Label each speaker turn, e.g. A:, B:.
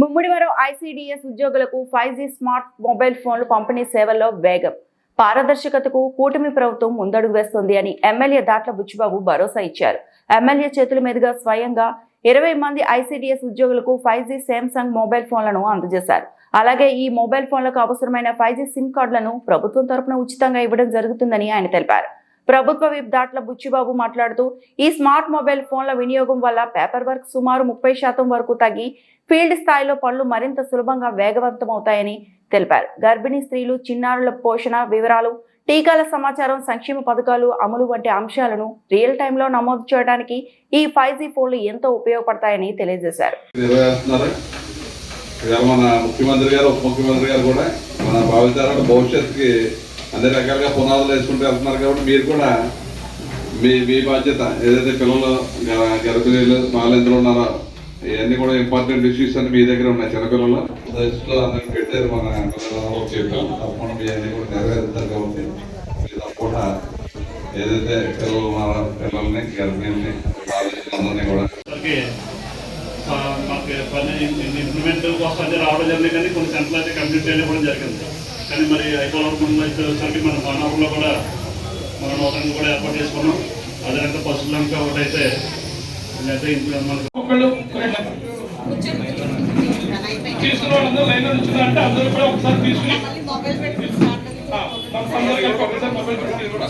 A: Mummidivaram ICDS ఉద్యోగులకు five G smart mobile ఫోన్లు పంపిణీ సేవల్లో వేగం. పారదర్శకతకు కూటమి ప్రభుత్వం ముందడుగు వేస్తోంది అని ఎమ్మెల్యే దాట్ల బుచ్చిబాబు భరోసా ఇచ్చారు. ఎమ్మెల్యే చేతుల మీదుగా స్వయంగా ఇరవై మంది ఐసీడీఎస్ ఉద్యోగులకు ఫైవ్ జీ మొబైల్ ఫోన్లను అందజేశారు. అలాగే ఈ మొబైల్ ఫోన్లకు అవసరమైన ఫైవ్ జీ సిమ్ కార్డులను ప్రభుత్వం తరపున ఉచితంగా ఇవ్వడం జరుగుతుందని ఆయన తెలిపారు. ప్రభుత్వ విప్ దాట్ల బుచ్చిబాబు మాట్లాడుతూ ఈ స్మార్ట్ మొబైల్ ఫోన్ల వినియోగం వల్ల పేపర్ వర్క్ సుమారు ముప్పై శాతం వరకు తగ్గి ఫీల్డ్ స్థాయిలో పనులు మరింత సులభంగా వేగవంతమవుతాయని తెలిపారు. గర్భిణీ స్త్రీలు చిన్నారుల పోషణ వివరాలు టీకాల సమాచారం సంక్షేమ పథకాలు అమలు వంటి అంశాలను రియల్ టైంలో నమోదు చేయడానికి ఈ ఫైవ్ జీ ఫోన్లు ఎంతో ఉపయోగపడతాయని తెలియజేశారు.
B: మన ముఖ్యమంత్రి గారు ఉప ముఖ్యమంత్రి గారు కూడా మన భావితరాల భవిష్యత్తుకి అన్ని రకాలుగా పునాదులు వేసుకుంటూ వెళ్తున్నారు కాబట్టి మీరు కూడా మీ మీ బాధ్యత. ఏదైతే పిల్లలు గ- గర్భిణీలు బాలెందులు ఉన్నారో ఇవన్నీ కూడా ఇంపార్టెంట్ ఇష్యూస్ అన్ని మీ దగ్గర ఉన్నాయి చిన్నపిల్లలు. దృష్టిలో అందరికి పెట్టారు మన తప్పకుండా మీ అన్ని కూడా నెరవేరుతారు కాబట్టి మీరు తప్పకుండా ఏదైతే పిల్లలు ఉన్నారో పిల్లల్ని గర్భిణీల్ని బాలెందులందరినీ కూడా
C: మాకు పని ఇంప్లిమెంట్ కోసం అయితే రావడం జరిగింది కానీ కొన్ని సెంటర్లు అయితే కంప్లీట్ చేయడం కూడా జరిగింది. కానీ మరి ఐకోవరం అయితే వచ్చేసరికి మన మానవుల్లో కూడా మన నూతనంగా కూడా ఏర్పాటు చేసుకున్నాం. అదేవిధంగా పశువులంక ఒకటి అయితే అయితే ఇంట్లో మనకు
D: తీసుకున్న వాళ్ళందరూ లైన్ నుంచి అంటే అందరూ కూడా ఒకసారి తీసుకుని ఒకసారి మొబైల్ కూడా.